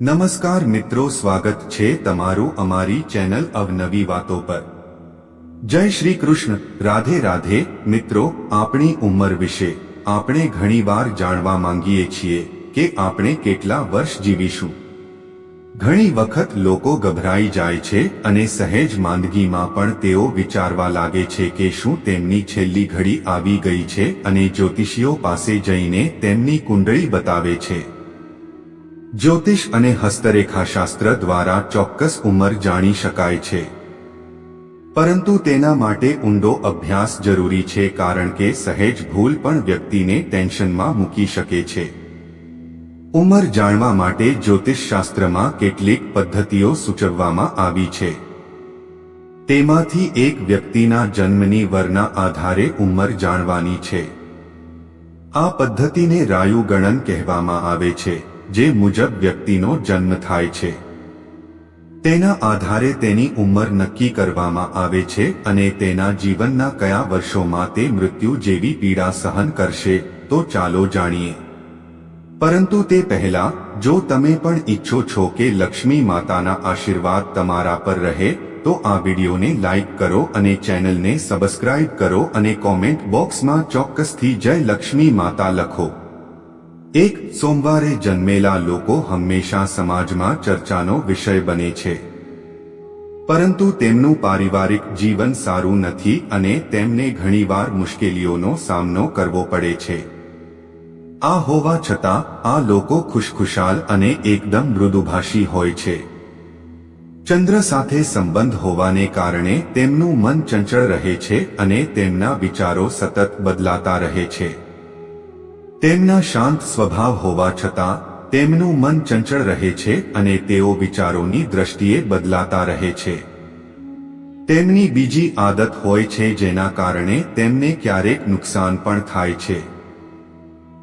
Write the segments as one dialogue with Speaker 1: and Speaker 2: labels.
Speaker 1: નમસ્કાર મિત્રો, સ્વાગત છે તમારું અમારી ચેનલ અવનવી વાતો પર. જય શ્રી કૃષ્ણ. રાધે રાધે. મિત્રો, આપણી ઉંમર વિશે આપણે ઘણીવાર જાણવા માંગીએ છીએ કે આપણે કેટલા વર્ષ જીવીશું. ઘણી વખત લોકો ગભરાઈ જાય છે અને સહેજ માંદગીમાં પણ તેઓ વિચારવા લાગે છે કે શું તેમની છેલ્લી ઘડી આવી ગઈ છે અને જ્યોતિષીઓ પાસે જઈને તેમની કુંડળી બતાવે છે. જ્યોતિષ અને હસ્તરેખાશાસ્ત્ર દ્વારા ચોક્કસ ઉંમર જાણી શકાય છે. પરંતુ તેના માટે ઊંડો અભ્યાસ જરૂરી છે કારણ કે સહેજ ભૂલ પણ વ્યક્તિને ટેન્શનમાં મૂકી શકે છે. ઉંમર જાણવા માટે જ્યોતિષશાસ્ત્રમાં કેટલીક પદ્ધતિઓ સૂચવવામાં આવી છે. તેમાંથી એક વ્યક્તિના જન્મની વરના આધારે ઉંમર જાણવાની છે. આ પદ્ધતિને રાયુ ગણન કહેવામાં આવે છે. જે મુજબ વ્યક્તિનો જન્મ થાય છે. તેના આધારે તેની ઉંમર નક્કી કરવામાં આવે છે અને તેના જીવનના કયા વર્ષોમાં તે મૃત્યુ જેવી પીડા સહન કરશે, તો ચાલો જાણીએ. પરંતુ તે પહેલા, જો તમે પણ ઈચ્છો છો કે લક્ષ્મી માતાના આશીર્વાદ તમારા પર રહે, તો આ વિડીયોને લાઈક કરો અને ચેનલને સબસ્ક્રાઇબ કરો અને કોમેન્ટ બોક્સમાં ચોક્કસથી જય લક્ષ્મી માતા લખો. એક સોમવારે જન્મેલા લોકો હંમેશા સમાજમાં ચર્ચાનો વિષય બને છે. પરંતુ તેમનું પારિવારિક જીવન સારું નથી અને તેમને ઘણીવાર મુશ્કેલીઓનો સામનો કરવો પડે છે. આ હોવા છતાં, આ લોકો ખુશખુશાલ અને એકદમ મૃદુભાષી હોય છે. ચંદ્ર સાથે સંબંધ હોવાને કારણે તેમનું મન ચંચળ રહે છે અને તેમના વિચારો સતત બદલાતા રહે છે. તેમના શાંત સ્વભાવ હોવા છતાં, તેમનું મન ચંચળ રહે છે અને તેઓ વિચારોની દ્રષ્ટિએ બદલાતા રહે છે. તેમની બીજી આદત હોય છે જેના કારણે તેમને ક્યારેક નુકસાન પણ થાય છે.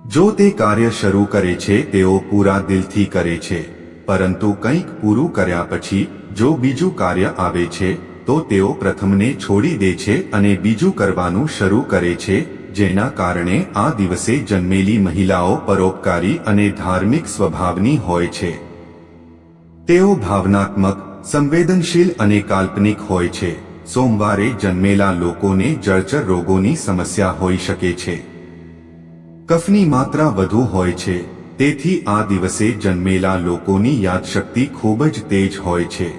Speaker 1: જો તે કાર્ય શરૂ કરે છે, તેઓ પૂરા દિલથી કરે છે, પરંતુ કંઈક પૂરું કર્યા પછી, જો બીજું કાર્ય આવે છે, તો તેઓ પ્રથમને છોડી દે છે અને બીજું કરવાનું શરૂ કરે છે જેના કારણે આ દિવસે જન્મેલી મહિલાઓ પરોપકારી અને ધાર્મિક સ્વભાવની હોય છે. તેઓ ભાવનાત્મક, સંવેદનશીલ અને કાલ્પનિક હોય છે. સોમવારે જન્મેલા લોકોને જળચર રોગોની સમસ્યા હોઈ શકે છે. કફની માત્રા વધુ હોય છે. તેથી આ દિવસે જન્મેલા લોકોની યાદશક્તિ ખૂબ જ તેજ હોય છે.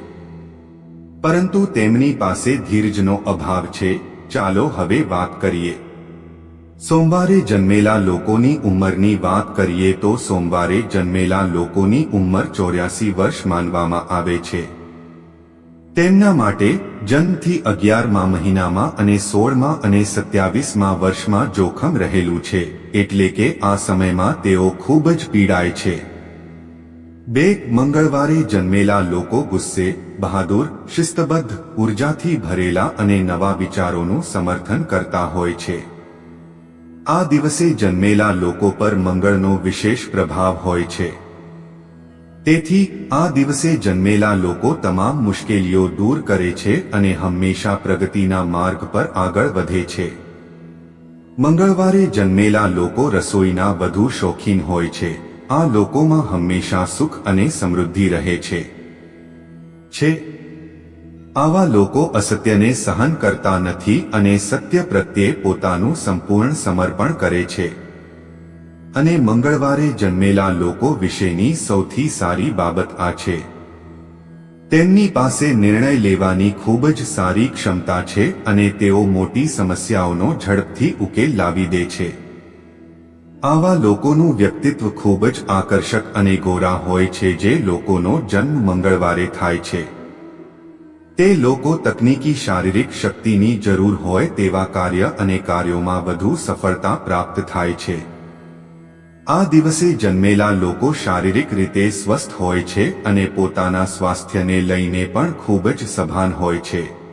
Speaker 1: પરંતુ તેમની પાસે ધીરજનો અભાવ છે. ચાલો હવે વાત કરીએ. સોમવારે જન્મેલા લોકોની ઉંમરની વાત કરીએ તો સોમવારે જન્મેલા લોકોની ઉંમર ચોર્યાસી વર્ષ માનવામાં આવે છે. તેમના માટે જન્મથી અગિયારમા મહિનામાં અને સોળમાં અને સત્યાવીસમાં વર્ષમાં જોખમ રહેલું છે, એટલે કે આ સમયમાં તેઓ ખૂબ જ પીડાય છે. બે, મંગળવારે જન્મેલા લોકો ગુસ્સે, બહાદુર, શિસ્તબદ્ધ, ઉર્જાથી ભરેલા અને નવા વિચારોનું સમર્થન કરતા હોય છે. આ દિવસે જન્મેલા લોકો પર મંગળનો વિશેષ પ્રભાવ હોય છે. તેથી, આ દિવસે જન્મેલા લોકો તમામ મુશ્કેલીઓ દૂર કરે છે અને હંમેશા પ્રગતિના માર્ગ પર આગળ વધે છે. મંગળવારે જન્મેલા લોકો રસોઈના વધુ શોખીન હોય છે. આ લોકોમાં હંમેશા સુખ અને સમૃદ્ધિ રહે છે. આવા લોકો અસત્યને સહન કરતા નથી અને સત્ય પ્રત્યે પોતાનું સંપૂર્ણ સમર્પણ કરે છે. અને મંગળવારે જન્મેલા લોકો વિશેની સૌથી સારી બાબત આ છે. તેમની પાસે નિર્ણય લેવાની ખૂબ જ સારી ક્ષમતા છે અને તેઓ મોટી સમસ્યાઓનો ઝડપથી ઉકેલ લાવી દે છે. આવા લોકોનું વ્યક્તિત્વ ખૂબ જ આકર્ષક અને ગોરા હોય છે જે લોકોનો જન્મ મંગળવારે થાય છે. તે લોકો તકનીકી શારીરિક શક્તિની જરૂર હોય તેવા કાર્ય અને કાર્યોમાં વધુ સફળતા પ્રાપ્ત થાય છે. આ દિવસે જન્મેલા લોકો શારીરિક રીતે સ્વસ્થ હોય છે અને પોતાના સ્વાસ્થ્યને લઈને પણ ખૂબ જ સભાન હોય છે.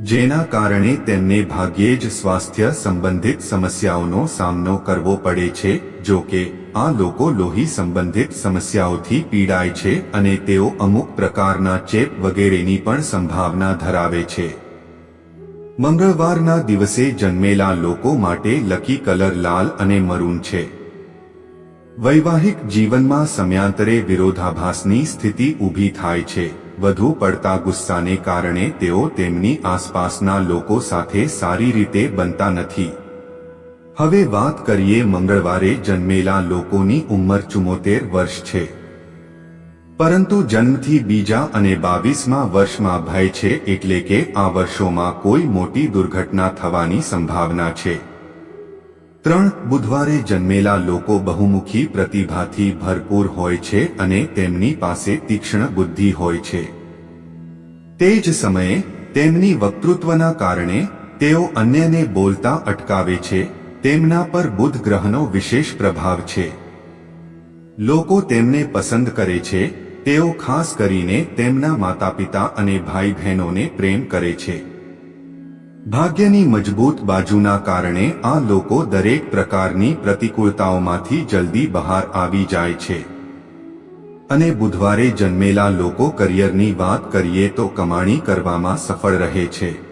Speaker 1: જેના કારણે તેમને ભાગ્યે જ સ્વાસ્થ્ય સંબંધિત સમસ્યાઓનો સામનો કરવો પડે છે, જો કે, આ લોકો લોહી સંબંધિત સમસ્યાઓથી પીડાય છે અને તેઓ અમુક પ્રકારના ચેપ વગેરેની પણ સંભાવના ધરાવે છે. મંગળવારના દિવસે જન્મેલા લોકો માટે લકી કલર લાલ અને મરૂન છે. વૈવાહિક જીવનમાં સમયાંતરે વિરોધાભાસની સ્થિતિ ઊભી થાય છે. વધુ પડતા ગુસ્સાને કારણે તેઓ તેમની આસપાસના લોકો સાથે સારી રીતે બનતા નથી. હવે વાત કરીએ મંગળવારે જન્મેલા લોકોની ઉંમર ચુમ્મોતેર વર્ષ છે. પરંતુ જન્મથી બીજા અને બાવીસમાં વર્ષમાં ભય છે એટલે કે આ વર્ષોમાં કોઈ મોટી દુર્ઘટના થવાની સંભાવના છે. ત્રણ બુધવારે જન્મેલા લોકો બહુમુખી પ્રતિભાથી ભરપૂર હોય છે અને તેમની પાસે તીક્ષ્ણ બુદ્ધિ હોય છે. તે જ સમયે, તેમની વક્તૃત્વના કારણે, તેઓ અન્યને બોલતા અટકાવે છે, તેમના પર બુધ ગ્રહનો વિશેષ પ્રભાવ છે. લોકો તેમને પસંદ કરે છે, તેઓ ખાસ કરીને તેમના માતા પિતા અને ભાઈ બહેનોને પ્રેમ કરે છે. ભાગ્યની મજબૂત બાજુના કારણે આ લોકો દરેક પ્રકારની પ્રતિકૂળતાઓમાંથી જલ્દી બહાર આવી જાય છે. અને બુધવારે જન્મેલા લોકો કરિયરની વાત કરીએ તો કમાણી કરવામાં સફળ રહે છે.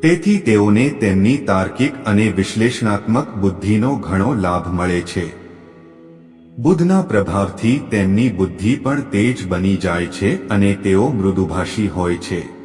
Speaker 1: તેથી તેઓને તેમની તાર્કિક અને વિશ્લેષણાત્મક બુદ્ધિનો ઘણો લાભ મળે છે. બુધના પ્રભાવથી તેમની બુદ્ધિ પણ તેજ બની જાય છે અને તેઓ મૃદુભાષી હોય છે.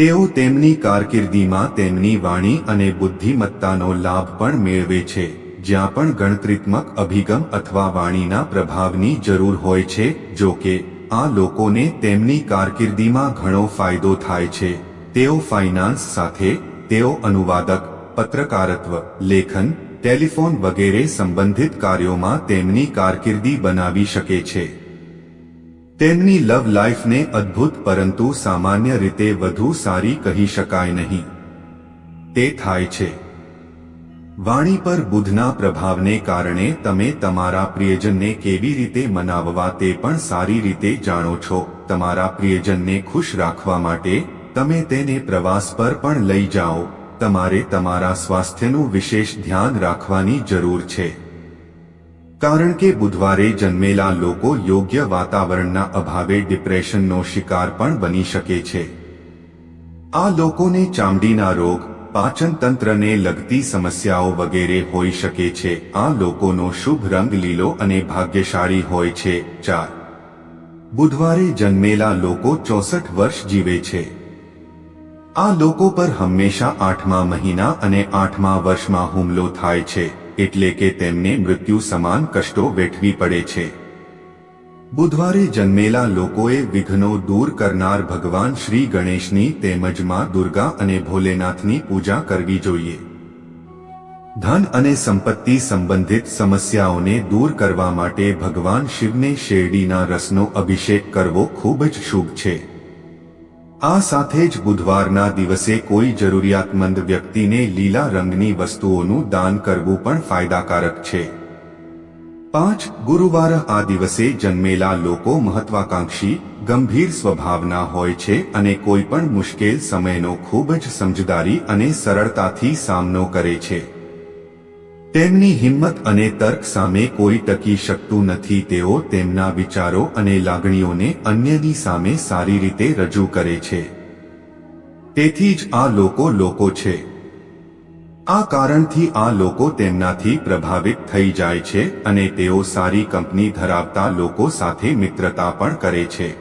Speaker 1: તેઓ તેમની કારકિર્દીમાં તેમની વાણી અને બુદ્ધિમત્તાનો લાભ પણ મેળવે છે, જ્યાં પણ ગણતરીત્મક અભિગમ અથવા વાણીના પ્રભાવની જરૂર હોય છે, જો કે, આ લોકોને તેમની કારકિર્દીમાં ઘણો ફાયદો થાય છે. તેઓ ફાઇનાન્સ સાથે, તેઓ અનુવાદક, પત્રકારત્વ, લેખન, ટેલિફોન વગેરે સંબંધિત કાર્યોમાં તેમની કારકિર્દી બનાવી શકે છે. તેમની લવ લાઈફને અદ્ભુત પરંતુ સામાન્ય રીતે વધુ સારી કહી શકાય નહીં. તે થાય છે. વાણી પર બુધના પ્રભાવને કારણે તમે તમારા પ્રિયજનને કેવી રીતે મનાવવા તે પણ સારી રીતે જાણો છો. તમારા પ્રિયજનને ખુશ રાખવા માટે તમે તેને પ્રવાસ પર પણ લઈ જાઓ. તમારે તમારા સ્વાસ્થ્યનું વિશેષ ધ્યાન રાખવાની જરૂર છે. કારણ કે બુધવારે જન્મેલા લોકો યોગ્ય વાતાવરણના અભાવે ડિપ્રેશનનો શિકાર પણ બની શકે છે. આ લોકોને ચામડીના રોગ, પાચન તંત્રને લગતી સમસ્યાઓ વગેરે હોઈ શકે છે. આ લોકોનો શુભ રંગ લીલો અને ભાગ્યશાળી હોય છે. ચાર. બુધવારે જન્મેલા લોકો ચોસઠ વર્ષ જીવે છે. આ લોકો પર હંમેશા આઠમા મહિના અને આઠમા વર્ષમાં હુમલો થાય છે. એટલે કે તેમને મૃત્યુ સમાન કષ્ટો વેઠવી પડે છે. બુધવારે જન્મેલા લોકોએ વિઘ્નો દૂર કરનાર ભગવાન શ્રી ગણેશની તેમજમાં દુર્ગા અને ભોલેનાથની પૂજા કરવી જોઈએ. ધન અને સંપત્તિ સંબંધિત સમસ્યાઓને દૂર કરવા માટે ભગવાન શિવને શેરડીના રસનો અભિષેક કરવો ખૂબ જ શુભ છે. આ સાથે જ બુધવારના દિવસે કોઈ જરૂરિયાતમંદ વ્યક્તિને લીલા રંગની વસ્તુઓનું દાન કરવું પણ ફાયદાકારક છે. પાંચ, ગુરુવાર આ દિવસે જન્મેલા લોકો મહત્વાકાંક્ષી, ગંભીર સ્વભાવના હોય છે અને કોઈ પણ મુશ્કેલ સમયનો ખૂબ જ સમજદારી અને સરળતાથી સામનો કરે છે. તેમની હિંમત અને તર્ક સામે કોઈ ટકી શકતું નથી, તેઓ તેમના વિચારો અને લાગણીઓને અન્યની સામે સારી રીતે રજૂ કરે છે. તેથી જ આ લોકો લોકો છે. આ કારણથી આ લોકો તેમનાથી પ્રભાવિત થઈ જાય છે અને તેઓ સારી કંપની ધરાવતા લોકો સાથે મિત્રતા પણ કરે છે.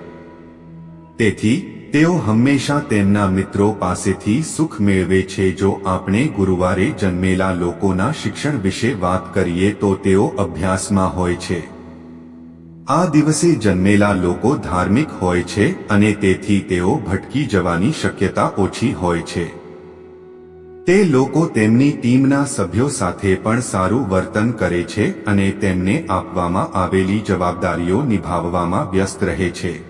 Speaker 1: તેથી તેઓ હંમેશા તેમના મિત્રો પાસેથી સુખ મેળવે છે. જો આપણે ગુરુવારે જન્મેલા લોકોના શિક્ષણ વિશે વાત કરીએ તો તેઓ અભ્યાસમાં હોય છે. આ દિવસે જન્મેલા લોકો ધાર્મિક હોય છે અને તેથી તેઓ ભટકી જવાની શક્યતા ઓછી હોય છે. તે લોકો તેમની ટીમના સભ્યો સાથે પણ સારું વર્તન કરે છે અને તેમને આપવામાં આવેલી જવાબદારીઓ નિભાવવામાં વ્યસ્ત રહે છે.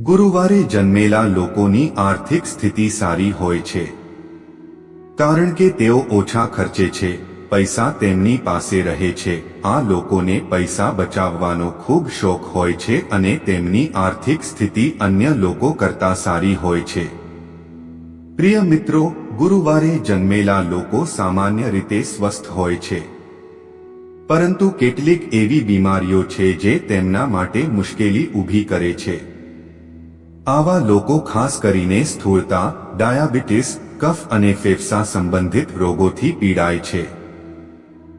Speaker 1: ગુરુવારે જન્મેલા લોકોની આર્થિક સ્થિતિ સારી હોય છે. કારણ કે તેઓ ઓછા ખર્ચે છે, પૈસા તેમની પાસે રહે છે, આ લોકોને પૈસા બચાવવાનો ખૂબ શોખ હોય છે અને તેમની આર્થિક સ્થિતિ અન્ય લોકો કરતા સારી હોય છે. પ્રિય મિત્રો, ગુરુવારે જન્મેલા લોકો સામાન્ય રીતે સ્વસ્થ હોય છે. પરંતુ કેટલીક એવી બીમારીઓ છે જે તેમના માટે મુશ્કેલી ઊભી કરે છે. આવા લોકો ખાસ કરીને સ્થૂળતા, ડાયાબિટીસ, કફ અને ફેફસા સંબંધિત રોગોથી પીડાય છે.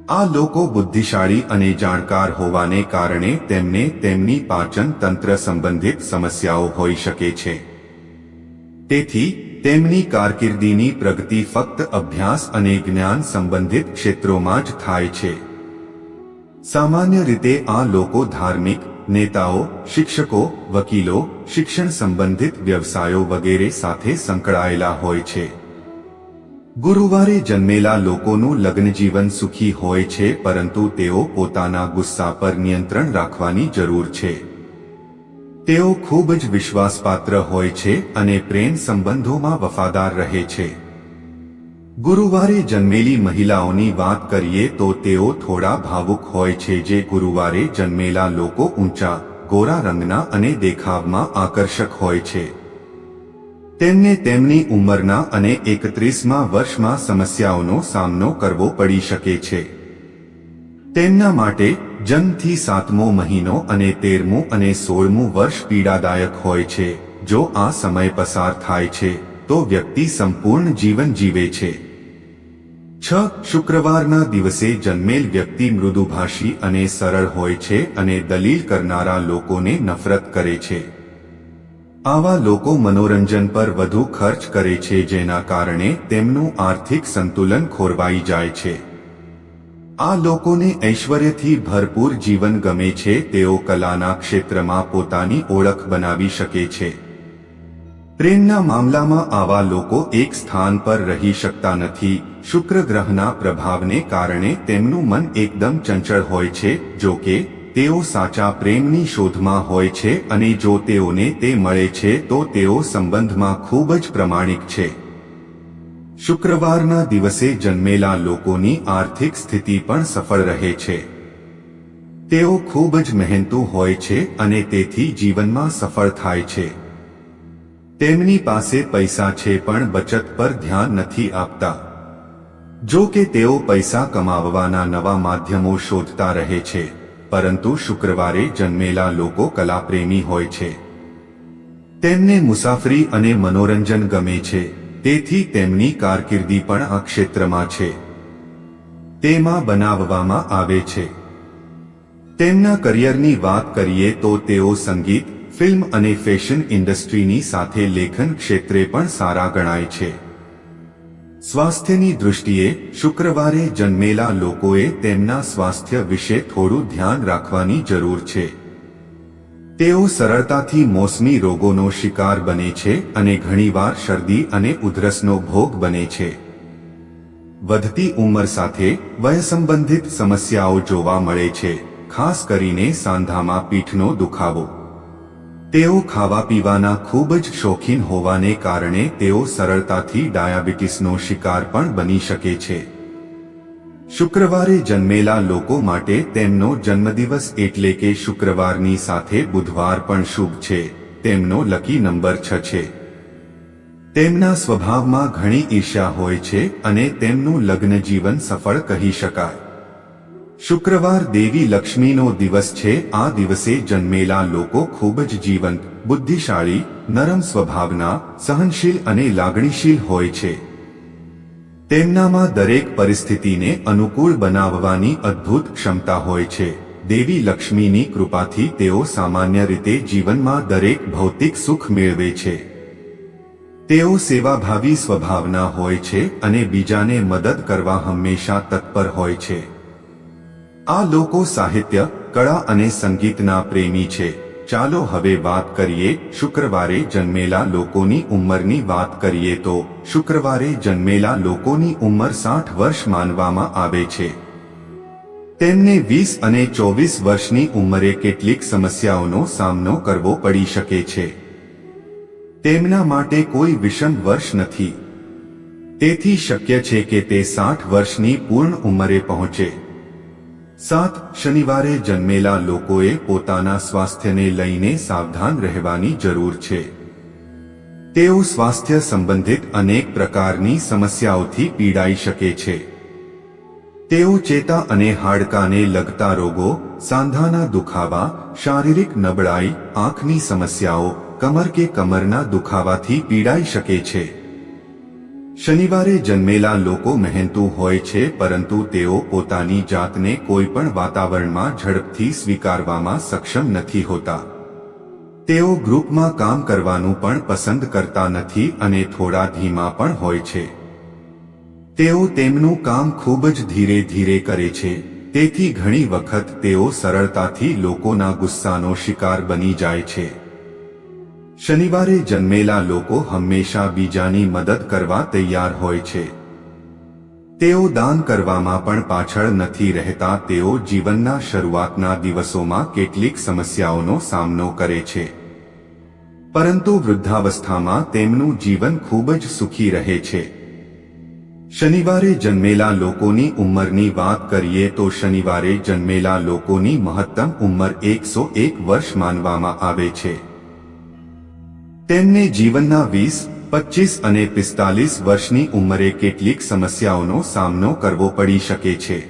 Speaker 1: આ લોકો બુદ્ધિશાળી અને જાણકાર હોવાને કારણે તેમને તેમની પાચન તંત્ર સંબંધિત સમસ્યાઓ હોઈ શકે છે. તેથી, તેમની કારકિર્દીની પ્રગતિ ફક્ત અભ્યાસ અને જ્ઞાન સંબંધિત ક્ષેત્રોમાં જ થાય છે. સામાન્ય રીતે આ લોકો ધાર્મિક નેતાઓ, શિક્ષકો, વકીલો, શિક્ષણ સંબંધિત વ્યવસાયો વગેરે સાથે સંકળાયેલા હોય છે. ગુરુવારે જન્મેલા લોકોનું લગ્નજીવન સુખી હોય છે, પરંતુ તેઓ પોતાના ગુસ્સા પર નિયંત્રણ રાખવાની જરૂર છે. તેઓ ખૂબ જ વિશ્વાસપાત્ર હોય છે અને પ્રેમ સંબંધોમાં વફાદાર રહે છે. ગુરુવારે જન્મેલી મહિલાઓની વાત કરીએ તો તેઓ થોડા ભાવુક હોય છે જે ગુરુવારે જન્મેલા લોકો ઊંચા, ગોરા રંગના અને દેખાવમાં આકર્ષક હોય છે. તેમને તેમની ઉંમરના અને એકત્રીસમાં વર્ષમાં સમસ્યાઓનો સામનો કરવો પડી શકે છે. તેમના માટે જન્મથી સાતમો મહિનો અને તેરમું અને સોળમું વર્ષ પીડાદાયક હોય છે. જો આ સમય પસાર થાય છે, તો વ્યક્તિ સંપૂર્ણ જીવન જીવે છે. છ શુક્રવારના દિવસે જન્મેલ વ્યક્તિ મૃદુભાષી અને સરળ હોય છે અને દલીલ કરનારા લોકોને નફરત કરે છે. આવા લોકો મનોરંજન પર વધુ ખર્ચ કરે છે જેના કારણે તેમનું આર્થિક સંતુલન ખોરવાઈ જાય છે. આ લોકોને ઐશ્વર્યથી ભરપૂર જીવન ગમે છે તેઓ કલાના ક્ષેત્રમાં પોતાની ઓળખ બનાવી શકે છે. પ્રેમના મામલામાં આવા લોકો એક સ્થાન પર રહી શકતા નથી. શુક્ર ગ્રહના પ્રભાવને કારણે તેમનું મન એકદમ ચંચળ હોય છે, જો કે, તેઓ સાચા પ્રેમની શોધમાં હોય છે અને જો તેઓને તે મળે છે, તો તેઓ સંબંધમાં ખૂબ જ પ્રમાણિક છે. શુક્રવારના દિવસે જન્મેલા લોકોની આર્થિક સ્થિતિ પણ સફળ રહે છે. તેઓ ખૂબ જ મહેનતુ હોય છે અને તેથી જીવનમાં સફળ થાય છે. તેમની પાસે પૈસા છે પણ બચત પર ધ્યાન નથી આપતા. જો કે તેઓ પૈસા કમાવવાના નવા માધ્યમો શોધતા રહે છે, પરંતુ શુક્રવારે જન્મેલા લોકો કલાપ્રેમી હોય છે. તેમને મુસાફરી અને મનોરંજન ગમે છે, તેથી તેમની કારકિર્દી પણ આ ક્ષેત્રમાં છે. તેમાં બનાવવામાં આવે છે. તેમના કરિયરની વાત કરીએ તો તેઓ સંગીત ફિલ્મ અને ફેશન ઇન્ડસ્ટ્રીની સાથે લેખન ક્ષેત્રે પણ સારા ગણાય છે. સ્વાસ્થ્યની દૃષ્ટિએ શુક્રવારે જન્મેલા લોકોએ તેમના સ્વાસ્થ્ય વિશે થોડું ધ્યાન રાખવાની જરૂર છે. તેઓ સરળતાથી મોસમી રોગોનો શિકાર બને છે અને ઘણીવાર શરદી અને ઉધરસનો ભોગ બને છે. વધતી ઉંમર સાથે વય સંબંધિત સમસ્યાઓ જોવા મળે છે, ખાસ કરીને સાંધામાં પીઠનો દુખાવો. તેઓ ખાવા પીવાના ખૂબ જ શોખીન હોવાને કારણે તેઓ સરળતાથી ડાયાબિટીસનો શિકાર પણ બની શકે છે. શુક્રવારે જન્મેલા લોકો માટે તેમનો જન્મદિવસ એટલે કે શુક્રવારની સાથે બુધવાર પણ શુભ છે, તેમનો લકી નંબર છ છે. તેમના સ્વભાવમાં ઘણી ઈર્ષ્યા હોય છે અને તેમનું લગ્ન જીવન સફળ કહી શકાય. શુક્રવાર દેવી લક્ષ્મીનો દિવસ છે. આ દિવસે જન્મેલા લોકો ખૂબ જ જીવંત, બુદ્ધિશાળી, નરમ સ્વભાવના, સહનશીલ અને લાગણીશીલ હોય છે. તેમનામાં દરેક પરિસ્થિતિને અનુકૂળ બનાવવાની અદ્ભુત ક્ષમતા હોય છે. દેવી લક્ષ્મીની કૃપાથી તેઓ સામાન્ય રીતે જીવનમાં દરેક ભૌતિક સુખ મેળવે છે. તેઓ સેવાભાવી સ્વભાવના હોય છે અને બીજાને મદદ કરવા હંમેશા તત્પર હોય છે. આ લોકો સાહિત્ય, કળા અને સંગીતના પ્રેમી છે. ચાલો હવે વાત કરીએ, શુક્રવારે જન્મેલા લોકોની ઉંમરની વાત કરીએ તો, શુક્રવારે જન્મેલા લોકોની ઉંમર સાઠ વર્ષ માનવામાં આવે છે. તેમને વીસ અને ચોવીસ વર્ષની ઉંમરે કેટલીક સમસ્યાઓનો સામનો કરવો પડી શકે છે. તેમના માટે કોઈ વિષમ વર્ષ નથી. તેથી શક્ય છે કે તે સાઠ વર્ષની પૂર્ણ ઉંમરે પહોંચે. સાત શનિવારે જન્મેલા લોકોએ પોતાના સ્વાસ્થ્યને લઈને સાવધાન રહેવાની જરૂર છે. તેઓ સ્વાસ્થ્ય સંબંધિત અનેક પ્રકારની સમસ્યાઓથી પીડાઈ શકે છે. તેઓ ચેતા અને હાડકાને લગતા રોગો, સાંધાના દુખાવા, શારીરિક નબળાઈ, આંખની સમસ્યાઓ, કમર કે કમરના દુખાવાથી પીડાઈ શકે છે. શનિવારે જન્મેલા લોકો મહેનતુ હોય છે, પરંતુ તેઓ પોતાની જાતને કોઈ પણ વાતાવરણમાં ઝડપથી સ્વીકારવામાં સક્ષમ નથી હોતા. તેઓ ગ્રુપમાં કામ કરવાનું પણ પસંદ કરતા નથી અને થોડા ધીમા પણ હોય છે. તેઓ તેમનું કામ ખૂબ જ ધીરે ધીરે કરે છે, તેથી ઘણી વખત તેઓ સરળતાથી લોકોના ગુસ્સાનો શિકાર બની જાય છે. શનિવારે જન્મેલા લોકો હંમેશા બીજાની મદદ કરવા તૈયાર હોય છે. તેઓ દાન કરવામાં પણ પાછળ નથી રહેતા, તેઓ જીવનના શરૂઆતના દિવસોમાં કેટલીક સમસ્યાઓનો સામનો કરે છે. પરંતુ વૃદ્ધાવસ્થામાં તેમનું જીવન ખૂબ જ સુખી રહે છે. શનિવારે જન્મેલા લોકોની ઉંમરની વાત કરીએ તો શનિવારે જન્મેલા લોકોની મહત્તમ ઉંમર એકસો એક વર્ષ માનવામાં આવે છે. તેમને જીવનના વીસ પચીસ અને પિસ્તાલીસ વર્ષની ઉંમરે કેટલીક સમસ્યાઓનો સામનો કરવો પડી શકે છે.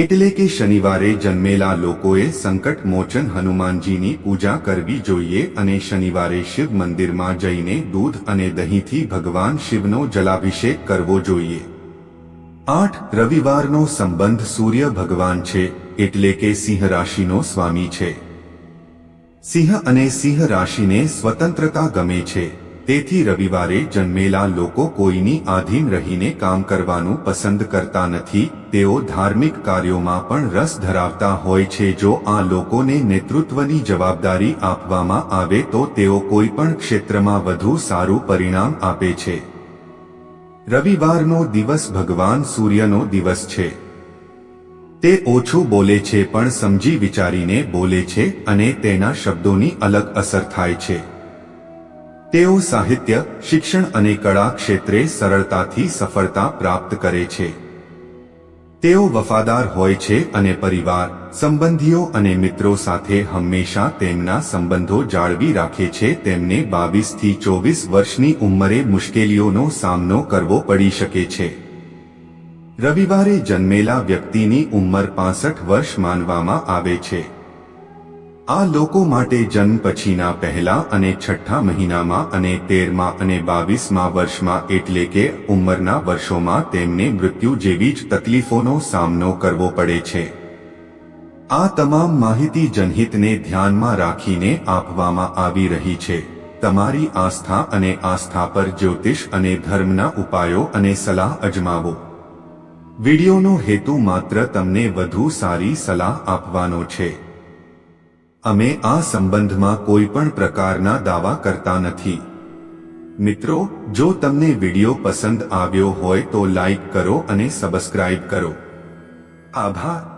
Speaker 1: એટલે કે શનિવારે જન્મેલા લોકોએ સંકટ મોચન હનુમાનજીની પૂજા કરવી જોઈએ અને શનિવારે શિવ મંદિરમાં જઈને દૂધ અને દહીંથી ભગવાન શિવનો જલાભિષેક કરવો જોઈએ. આઠ, રવિવારનો સંબંધ સૂર્ય ભગવાન છે, એટલે કે સિંહ રાશિનો સ્વામી છે. સિંહ અને સિંહ રાશિને સ્વતંત્રતા ગમે છે. તેથી રવિવારે જન્મેલા લોકો કોઈની આધીન રહીને કામ કરવાનું પસંદ કરતા નથી. તેઓ ધાર્મિક કાર્યોમાં પણ રસ ધરાવતા હોય છે. જો આ લોકોને નેતૃત્વની જવાબદારી આપવામાં આવે તો તેઓ કોઈ પણ ક્ષેત્રમાં વધુ સારું પરિણામ આપે છે. રવિવારનો દિવસ ભગવાન સૂર્યનો દિવસ છે. તે ઓછું બોલે છે પણ સમજી વિચારીને બોલે છે અને તેના શબ્દોની અલગ અસર થાય છે. તેઓ સાહિત્ય, શિક્ષણ અને કળા ક્ષેત્રે સરળતાથી સફળતા પ્રાપ્ત કરે છે. તેઓ વફાદાર હોય છે અને પરિવાર, સંબંધીઓ અને મિત્રો સાથે હંમેશા તેમના સંબંધો જાળવી રાખે છે. તેમને બાવીસથી ચોવીસ વર્ષની ઉંમરે મુશ્કેલીઓનો સામનો કરવો પડી શકે છે. રવિવારે જન્મેલા વ્યક્તિની ઉંમર પાસઠ વર્ષ માનવામાં આવે છે. આ લોકો માટે જન્મ પછીના પહેલા અને છઠ્ઠા મહિનામાં અને તેરમા અને બાવીસમાં વર્ષમાં એટલે કે ઉંમરના વર્ષોમાં તેમને મૃત્યુ જેવી જ તકલીફોનો સામનો કરવો પડે છે. આ તમામ માહિતી જનહિતને ધ્યાનમાં રાખીને આપવામાં આવી રહી છે. તમારી આસ્થા અને આસ્થા પર જ્યોતિષ અને ધર્મના ઉપાયો અને સલાહ અજમાવો. વિડિયોનો હેતુ માત્ર તમને વધુ સારી સલાહ આપવાનો છે. અમે આ સંબંધમાં કોઈ પણ પ્રકારના દાવા કરતા નથી. મિત્રો, જો તમને વિડિયો પસંદ આવ્યો હોય તો લાઈક કરો અને સબસ્ક્રાઇબ કરો. આભાર.